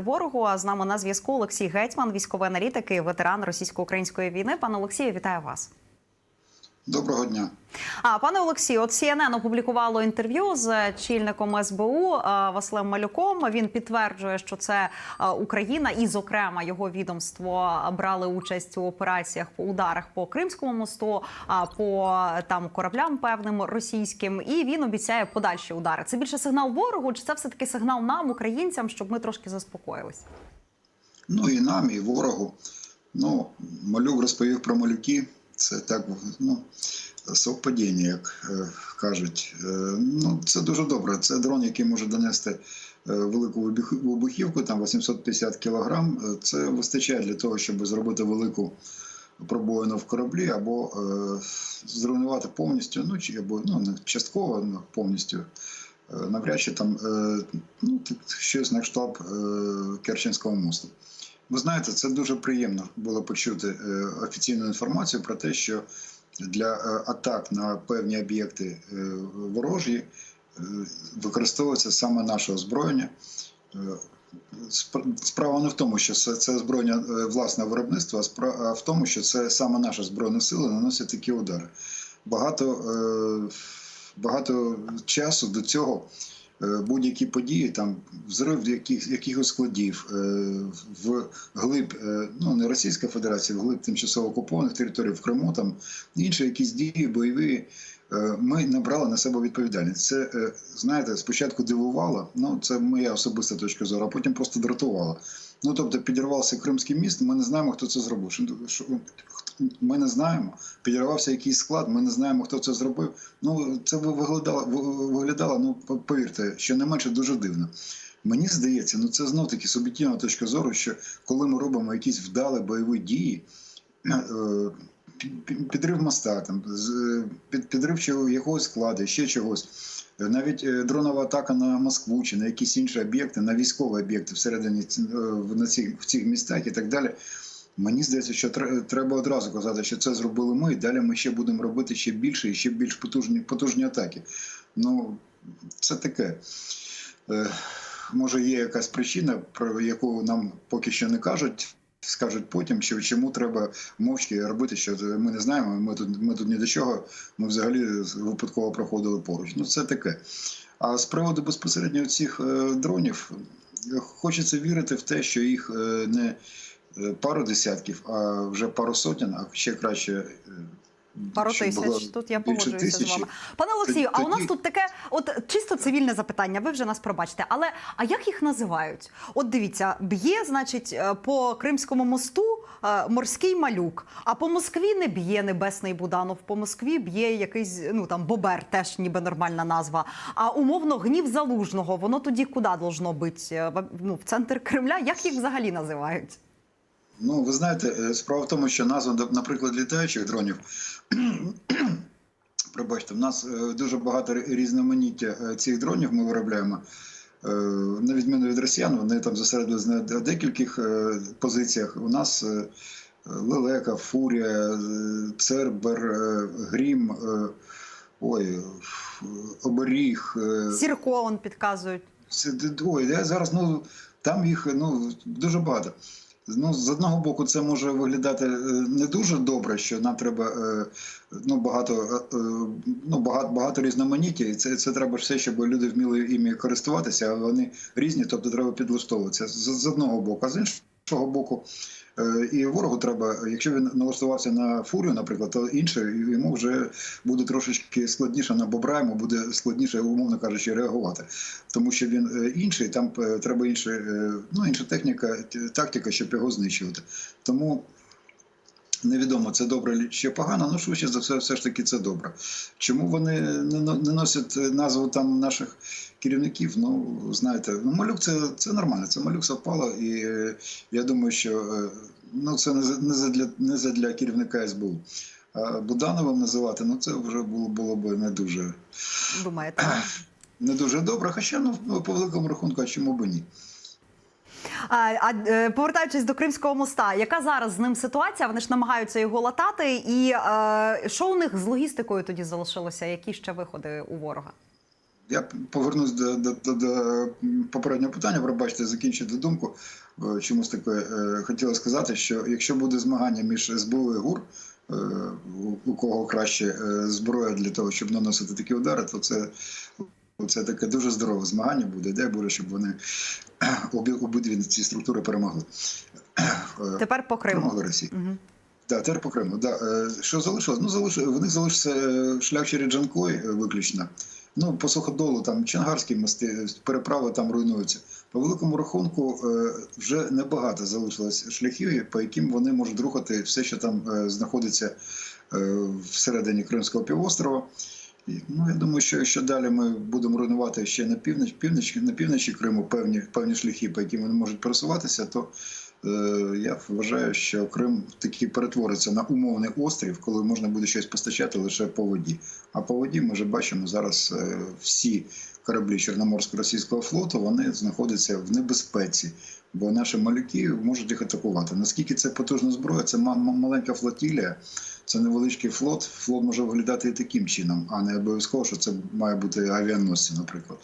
ворогу. А з нами на зв'язку Олексій Гетьман, військовий аналітик і ветеран російсько-української війни. Пане Олексію, вітаю вас. Доброго дня. А пане Олексію, от CNN опублікувало інтерв'ю з чільником СБУ е, Василем Малюком. Він підтверджує, що це е, Україна, і, зокрема, його відомство брали участь у операціях по ударах по Кримському мосту, по там кораблям певним російським. І він обіцяє подальші удари. Це більше сигнал ворогу, чи це все таки сигнал нам, українцям, щоб ми трошки заспокоїлись? Ну і нам, і ворогу. Ну, малюк розповів про малюки. Це так, ну, совпадіння, як е, кажуть. Е, ну, це дуже добре. Це дрон, який може донести е, велику вибухівку, там 850 кілограм. Це вистачає для того, щоб зробити велику пробоїну в кораблі або зруйнувати повністю, ну чи або ну, частково, ну, повністю. Навряд чи там ну, щось на кшталт Керченського мосту. Ви знаєте, це дуже приємно було почути е, офіційну інформацію про те, що для е, атак на певні об'єкти е, ворожі використовується саме наше озброєння. Справа не в тому, що це, це озброєння е, власного виробництва, а в тому, що це саме наша збройна сила наносить такі удари. Багато, багато часу до цього будь-які події, там взрив яких, якихось складів е, в глиб, е, ну не Російська Федерація, в глиб тимчасово окупованих територій в Криму, там інші якісь дії бойові. е, Ми набрали на себе відповідальність. Це е, знаєте, спочатку дивувало. Ну це моя особиста точка зору, а потім просто дратувало. Ну тобто підірвався Кримський міст. Ми не знаємо, хто це зробив. Ми не знаємо. Підірвався якийсь склад. Ми не знаємо, хто це зробив. Ну це виглядало, виглядало. Ну повірте, що не менше дуже дивно. Мені здається, ну це знов таки суб'єктивна точка зору, що коли ми робимо якісь вдалі бойові дії, е, під- під- підрив моста, там підрив чого- якогось складу, ще чогось. Е, Навіть е, дронова атака на Москву чи на якісь інші об'єкти, на військові об'єкти всередині е, на цих, в цих містах і так далі. Мені здається, що треба одразу казати, що це зробили ми, і далі ми ще будемо робити ще більше і ще більш потужні, потужні атаки. Ну, це таке. Може, є якась причина, про яку нам поки що не кажуть. Скажуть потім, що чому треба мовчки робити, що ми не знаємо. Ми тут ми тут ні до чого. Ми взагалі випадково проходили поруч. Ну це таке. А з приводу безпосередньо цих е, дронів, хочеться вірити в те, що їх е, не е, пару десятків, а вже пару сотень, а ще краще. Пару тисяч. Тут я погоджуюся з вами. Пане Олексію, а у нас тут таке, от чисто цивільне запитання. Ви вже нас пробачите. Але а як їх називають? От дивіться, б'є, значить, е, по Кримському мосту е, морський малюк, а по Москві не б'є небесний Буданов. По Москві б'є якийсь ну там бобер, теж ніби нормальна назва. А умовно гнів залужного. Воно тоді куди должно бути? Е, Ну, в центр Кремля. Як їх взагалі називають? Ну, ви знаєте, е, справа в тому, що назва, наприклад, літаючих дронів. Пробачте, в нас е, дуже багато різноманіття е, цих дронів ми виробляємо. На відміну від росіян, вони там зосередились на декількох е, позиціях. У нас лелека, фурія, цербер, грім, ой, оберіг. Сірко он підказують. ой, я зараз ну там їх ну дуже багато. Ну, з одного боку, це може виглядати е, не дуже добре, що нам треба е, ну, багато, е, ну, багато, багато різноманіття, і це, це треба все, щоб люди вміли іми користуватися, а вони різні, тобто треба підлаштовуватися з, з одного боку, а з іншого боку. Е, І ворогу треба, якщо він налаштувався на фурію, наприклад, то інше йому вже буде трошечки складніше на бобра, йому буде складніше, умовно кажучи, реагувати. Тому що він е, інший, там е, треба інше, ну, інша техніка, тактика, щоб його знищувати. Тому невідомо, це добре чи погано, ну швидше за все, все ж таки це добре. Чому вони не, носять назву там наших керівників? Ну, знаєте, ну, малюк це, це нормально, це малюк совпало, і е, я думаю, що е, ну, це не, за- не, задля, не задля керівника СБУ. А Будановим називати, ну це вже було, було б не дуже, Думаєте? не дуже добре. Хоча ну, по великому рахунку, а чому б ні? А, е, повертаючись до Кримського моста, яка зараз з ним ситуація? Вони ж намагаються його латати. І е, що у них з логістикою тоді залишилося? Які ще виходи у ворога? Я повернусь до, до, до, до попереднього питання, пробачте, закінчити думку. Е, Чомусь таке хотіла сказати, що якщо буде змагання між СБУ і ГУР, у- кого краще зброя для того, щоб наносити такі удари, то це, це таке дуже здорове змагання буде. Дай Боже, щоб вони обі, обидві ці структури перемогли. Е, Тепер по Криму. Перемогли. Угу. Да, тепер по Криму. Да. Е, Що залишилось? Ну, залиш... в них залишився е, шлях через Джанкой виключно. Ну, по суходолу, там Чангарські мости, переправи там руйнуються. По великому рахунку вже небагато залишилось шляхів, по яким вони можуть рухати все, що там знаходиться всередині Кримського півострова. Ну, я думаю, що, що далі ми будемо руйнувати ще на північ, північ, на півночі Криму певні, певні шляхи, по яким вони можуть пересуватися, то е, я вважаю, що Крим таки перетвориться на умовний острів, коли можна буде щось постачати лише по воді. А по воді ми вже бачимо зараз е, всі кораблі Чорноморсько-російського флоту вони знаходяться в небезпеці, бо наші малюки можуть їх атакувати. Наскільки це потужна зброя, це ма- ма- маленька флотілія, це невеличкий флот. Флот може виглядати і таким чином, а не обов'язково, що це має бути авіаносці, наприклад.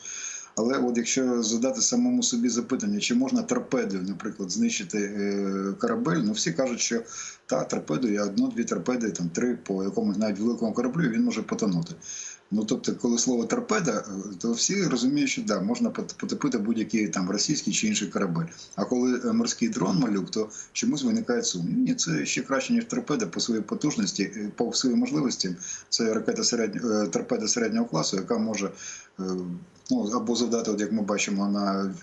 Але от якщо задати самому собі запитання, чи можна торпедою, наприклад, знищити е, корабель, ну всі кажуть, що та торпедою одну-дві торпеди, там три по якомусь навіть великому кораблю, він може потонути. Ну тобто, коли слово торпеда, е, то всі розуміють, що да, можна пот- потопити будь-який там російський чи інший корабель. А коли е, морський дрон малюк, то чомусь виникає сумнів. Ні, це ще краще ніж торпеда по своїй потужності, е, по своїм можливості. Це ракета середнього торпеда середнього класу, яка може ну або завдати, от як ми бачимо на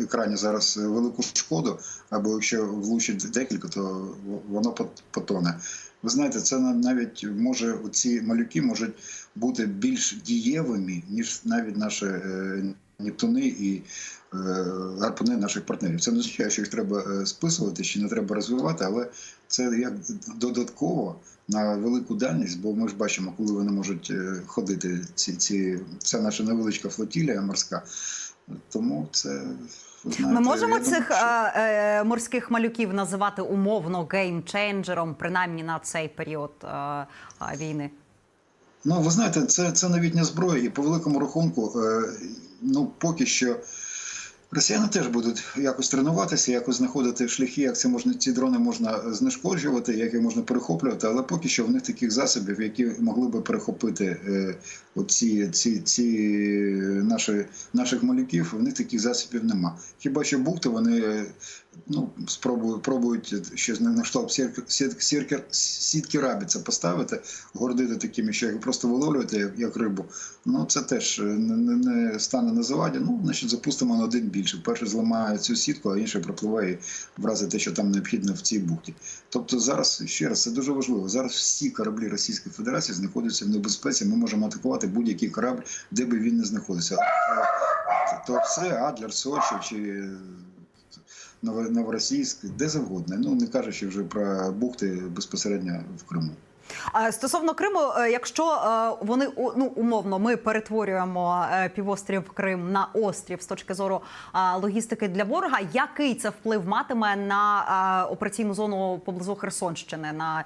екрані зараз велику шкоду, або якщо влучить декілька, то воно потоне. Ви знаєте, це на- навіть може ці малюки можуть бути більш дієвими, ніж навіть наші е, Нептуни і е, гарпуни наших партнерів. Це не означає, що їх треба е, списувати чи не треба розвивати, але це як додатково на велику дальність, бо ми ж бачимо, коли вони можуть е, ходити. Ці, ці, ця наша невеличка флотілія морська. Тому це знаєте, Ми можемо думаю, цих що- е, морських малюків називати умовно геймченджером, принаймні на цей період е, війни. Ну, ви знаєте, це, це новітня зброя, і по великому рахунку, е, ну поки що. Росіяни теж будуть якось тренуватися, якось знаходити шляхи, як це можна ці дрони можна знешкоджувати, як їх можна перехоплювати, але поки що в них таких засобів, які могли би перехопити е, оці, ці, ці наші, наших малюків, в них таких засобів нема. Хіба що бухти вони ну, спробують, пробують щось на сірки- сітки рабіця поставити, гордити такими, що їх просто виловлювати, як, як рибу. Ну це теж е, не, не, не стане на заваді. Ну, значить, запустимо на один більше. Перший зламає цю сітку, а інший пропливає і вразить те, що там необхідно в цій бухті. Тобто зараз ще раз це дуже важливо. Зараз всі кораблі Російської Федерації знаходяться в небезпеці. Ми можемо атакувати будь-який корабль, де би він не знаходився. То це Адлер, Сочі чи Новоросійськ, де завгодно. Ну не кажучи вже про бухти безпосередньо в Криму. Стосовно Криму, е, якщо е, вони ну умовно ми перетворюємо е, півострів Крим на острів з точки зору логістики для ворога, який це вплив матиме на операційну зону поблизу Херсонщини на,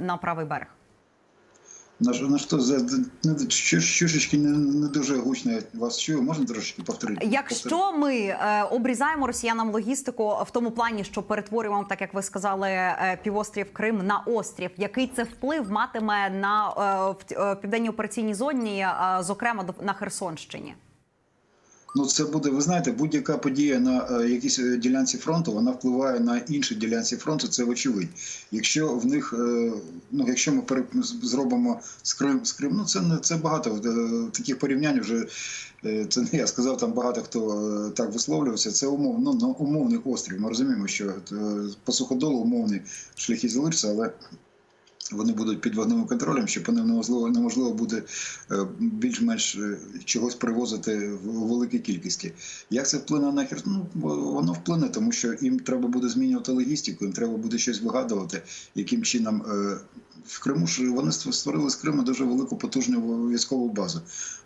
на правий берег? На, ж- на що за що- щушечки не, не дуже гучно я вас чую. Можна трошечки повторити? Якщо ми е, обрізаємо росіянам логістику в тому плані, що перетворюємо, так як ви сказали, е, півострів Крим на острів, який це вплив матиме на е, в, е, південній операційній зоні, е, зокрема на Херсонщині? Ну, це буде, ви знаєте, будь-яка подія на е, якійсь е, ділянці фронту, вона впливає на інші ділянці фронту. Це вочевидь. Якщо в них, е, ну якщо ми пере, зробимо з Крим, з Крим, ну це не це багато таких порівнянь. Вже це не я сказав, там багато хто так висловлювався. Це умов, ну, умовний острів. Ми розуміємо, що по суходолу умовні шляхи залишаться, але вони будуть під вогневим контролем, щоб неможливо, неможливо буде е, більш-менш е, чогось привозити в великій кількості. Як це вплине на Херсон? Ну, воно вплине, тому що їм треба буде змінювати логістику, їм треба буде щось вигадувати, яким чином. е, В Криму ж вони створили з Криму дуже велику потужну військову базу.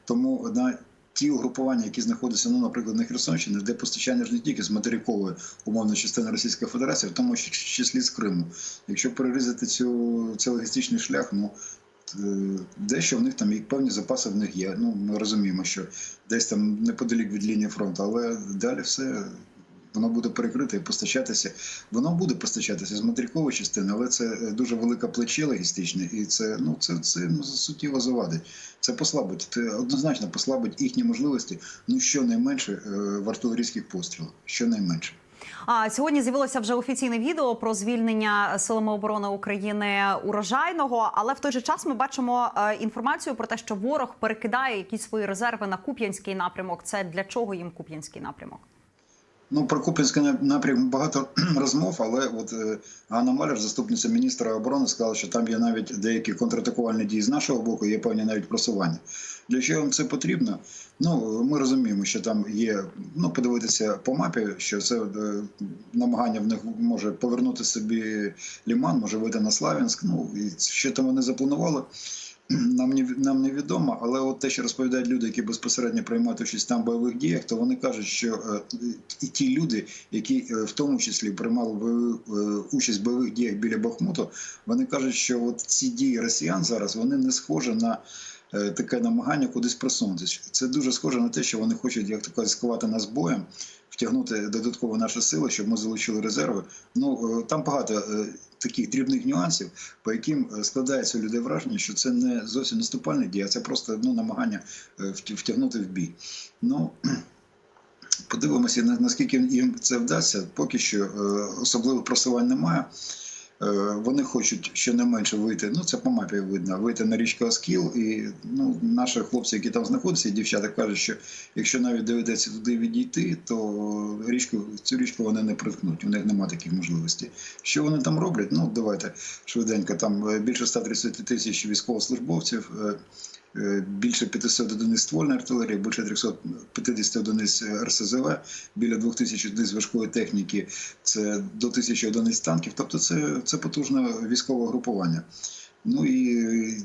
Тому на ті угрупування, які знаходяться, ну, наприклад, на Херсонщині, де постачання ж не тільки з материкової умовної частини Російської Федерації, в тому числі з Криму. Якщо перерізати цю цей логістичний шлях, ну е, дещо в них там і певні запаси в них є. Ну, ми розуміємо, що десь там неподалік від лінії фронту, але далі все. Воно буде перекрите і постачатися. Воно буде постачатися з материкової частини, але це е, дуже велике плече логістичне, і це ну це, це ну, суттєво завадить. Це послабить. Це однозначно послабить їхні можливості. Ну щонайменше е, в артилерійських пострілах. Щонайменше. А сьогодні з'явилося вже офіційне відео про звільнення силами оборони України урожайного. Але в той же час ми бачимо е, інформацію про те, що ворог перекидає якісь свої резерви на Куп'янський напрямок. Це для чого їм Куп'янський напрямок? Ну, про Купінський напрямок багато розмов, але от е, Ганна Маляр, заступниця міністра оборони, сказала, що там є навіть деякі контратакувальні дії з нашого боку, є певні навіть просування. Для чого їм це потрібно? Ну, ми розуміємо, що там є, ну, подивитися по мапі, що це е, намагання в них може повернути собі ліман, може вийти на Славянськ. Ну, і що там вони запланували. Нам не нам невідомо, але от те, що розповідають люди, які безпосередньо приймають участь там в бойових діях, то вони кажуть, що е, і ті люди, які е, в тому числі приймали бойові, е, участь в бойових діях біля Бахмуту, вони кажуть, що от ці дії росіян зараз вони не схожі на таке намагання кудись просунутися. Це дуже схоже на те, що вони хочуть, як то кажуть, сховати нас боєм. Втягнути додатково наші сили, щоб ми залучили резерви. Ну там багато таких дрібних нюансів, по яким е, складається у людей враження, що це не зовсім наступальні дії, а це просто ну, намагання е, втягнути в бій. Ну подивимося, наскільки їм це вдасться. Поки що е, особливих просувань немає. Е, Вони хочуть щонайменше вийти. Ну це по мапі видно. Вийти на річку Оскіл, і ну наші хлопці, які там знаходяться, дівчата кажуть, що якщо навіть доведеться туди відійти, то річку цю річку вони не приткнуть. У них немає таких можливостей. Що вони там роблять? Ну давайте швиденько. Там е, більше 130 тисяч військовослужбовців. Е, Більше 500 одиниць ствольної артилерії, більше 350 одиниць РСЗВ, біля 2000 одиниць важкої техніки, це до 1000 одиниць танків. Тобто це, це потужне військове групування. Ну і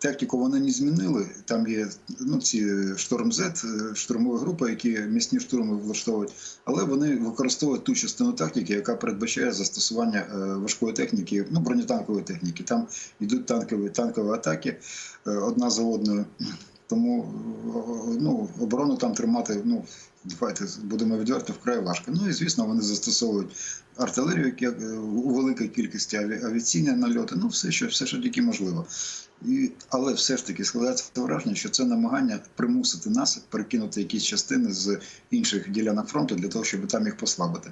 тактику вони не змінили. Там є ну, ці шторм Z, штурмові групи, які місні штурми влаштовують, але вони використовують ту частину тактики, яка передбачає застосування е, важкої техніки, ну бронетанкової техніки. Там йдуть танкові танкові атаки е, одна за одною. Тому е, ну, оборону там тримати, ну давайте будемо відверто, вкрай важко. Ну і звісно, вони застосовують артилерію як е, у великій кількості аві- авіаційні нальоти. Ну, все, що все, що тільки можливо. І, але все ж таки складається враження, що це намагання примусити нас перекинути якісь частини з інших ділянок фронту для того, щоб там їх послабити.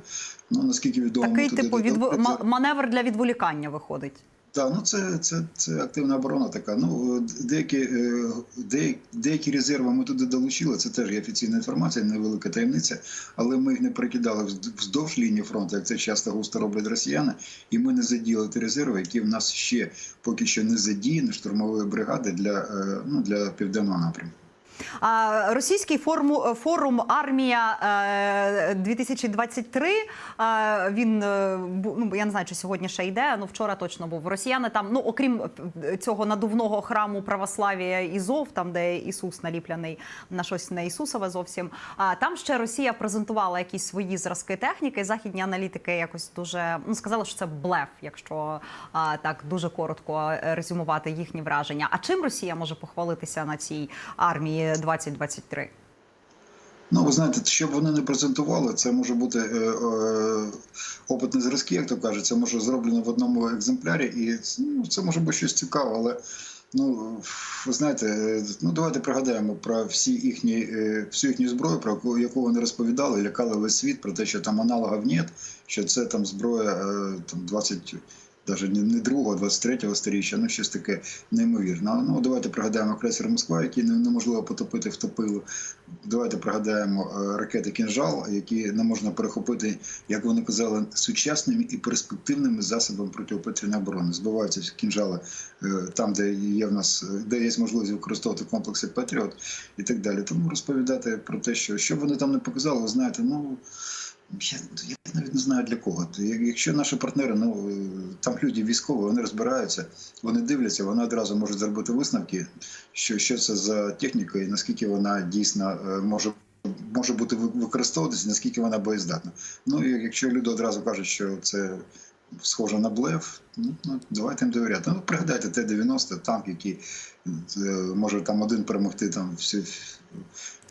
Ну наскільки відомо Такий туди типу відв... маневр для відволікання виходить. Так, ну це, це, це активна оборона така. Ну деякі, е, деякі, деякі резерви ми туди долучили. Це теж є офіційна інформація, невелика таємниця, але ми їх не перекидали вздовж лінії фронту, як це часто густо роблять росіяни, і ми не задіяли ті резерви, які в нас ще поки що не задіяні штурмової бригади для, е, ну, для південного напрямку. Російський форуму, форум Армія е, 2023. е, Він е, ну я не знаю, чи сьогодні ще йде. Ну вчора точно був. Росіяни там, ну окрім е, цього надувного храму православія Ізов, там де Ісус наліплений на щось не Ісусове зовсім. А там ще Росія презентувала якісь свої зразки техніки. Західні аналітики якось дуже ну сказали, що це блеф, якщо а, так дуже коротко е, резюмувати їхні враження. А чим Росія може похвалитися на цій армії 2023? Ну, ви знаєте, щоб вони не презентували, це може бути е, е, опитні зразки, як то кажуть, це може зроблено в одному екземплярі, і ну, це може бути щось цікаве, але ну, ви знаєте, е, ну давайте пригадаємо про всі їхні, е, всю їхню зброю, про яку, яку вони розповідали, лякали весь світ про те, що там аналогів нет, що це там зброя е, там 20 навіть не, другого, 23-го сторіччя, ну щось таке неймовірне. Ну давайте пригадаємо крейсер Москва, який неможливо потопити, втопили. Давайте пригадаємо е, ракети кінжал, які не можна перехопити, як вони казали, сучасними і перспективними засобами протиповітряної оборони. Збиваються кінжали е, там, де є в нас, де є можливість використовувати комплекси Патріот і так далі. Тому розповідати про те, що що б вони там не показали, ви знаєте, ну. Я, я навіть не знаю для кого. Якщо наші партнери, ну е, там люди військові, вони розбираються, вони дивляться, вони одразу можуть зробити висновки, що, що це за техніка і наскільки вона дійсно е, може. Може бути використовуватися, наскільки вона боєздатна. Ну і якщо люди одразу кажуть, що це схоже на блеф. Ну, ну давайте їм довіряти. Ну, пригадайте Т-90, танк, який е, може там один перемогти там всі.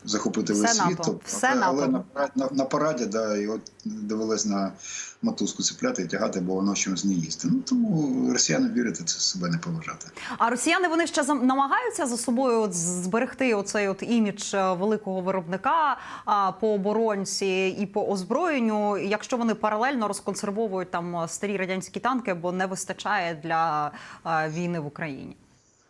Захопити Все весь світ, Тобто, все але, але на, параді- на, на параді да, його довелось на мотузку цепляти і тягати, бо воно чимось не їсти. Ну тому росіянам вірити це себе не поважати. А росіяни вони ще намагаються за собою от зберегти оцей от імідж е, великого виробника а, по оборонці і по озброєнню, якщо вони паралельно розконсервовують там старі радянські танки, бо не вистачає для е, війни в Україні.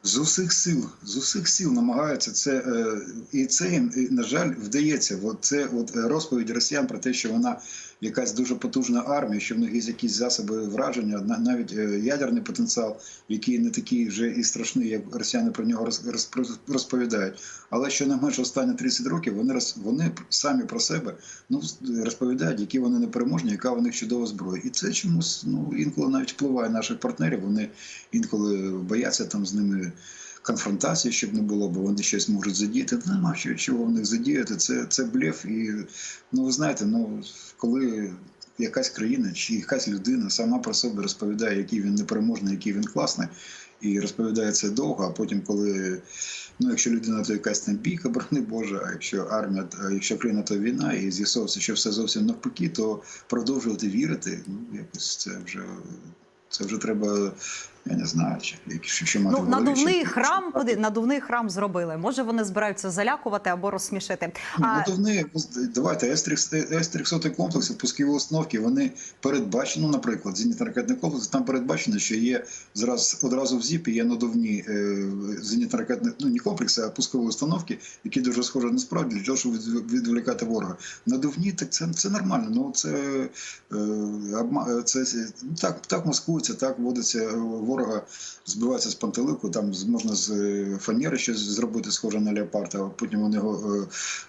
З усіх сил, з усіх сил намагаються це, е, і це їм, на жаль, вдається. От це от е, розповідь росіян про те, що вона якась дуже потужна армія, що в них є якісь засоби враження, навіть е, ядерний потенціал, який не такий вже і страшний, як росіяни про нього роз- роз- розповідають. Але що не менше останні 30 років вони роз, вони самі про себе ну розповідають, які вони непереможні, яка у них чудова зброя. І це чомусь ну інколи навіть впливає наших партнерів. Вони інколи бояться там з ними. Конфронтації, щоб не було, бо вони щось можуть задіяти. Нема чого в них задіяти. Це, це блеф. І ну ви знаєте, ну коли якась країна чи якась людина сама про себе розповідає, який він непереможний, який він класний, і розповідає це довго. А потім, коли ну, якщо людина, то якась там бійка, борони Боже, а якщо армія, а якщо країна, то війна, і з'ясовується, що все зовсім навпаки, то продовжувати вірити, ну якось це вже. Це вже треба, я не знаю, чи якщо що мати Ну надувний щоб- храм поди- надувний храм зробили. Може вони збираються залякувати або розсмішити. Ні, А, надувні, давайте С-300 комплекси, пускові установки, вони передбачені, ну, наприклад, зенітно-ракетний комплекс, там передбачено, що є зраз, одразу в ЗІПі є надувні е, зенітно-ракетні, ну не комплекси, а пускові установки, які дуже схожі на справді, для того, щоб відволікати ворога. Надувні, так це, це нормально, ну це, е, обма- це, ну, так, так маскується, так вводиться е, ворога, збивається з пантелику, там можна з е, фанери щось зробити схоже на леопарда, а потім вони його е,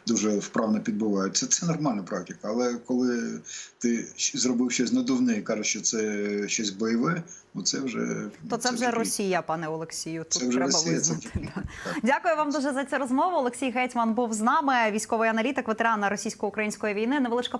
дуже вправно підбивають. Це, це нормальна практика. Але коли ти зробив щось надувне і кажеш, що це щось бойове, ну це вже то це вже. Росія, пане Олексію. Тут Це вже треба Росія, визнати. да. Дякую вам дуже за цю розмову. Олексій Гетьман був з нами, військовий аналітик, ветеран російсько-української війни. Невеличка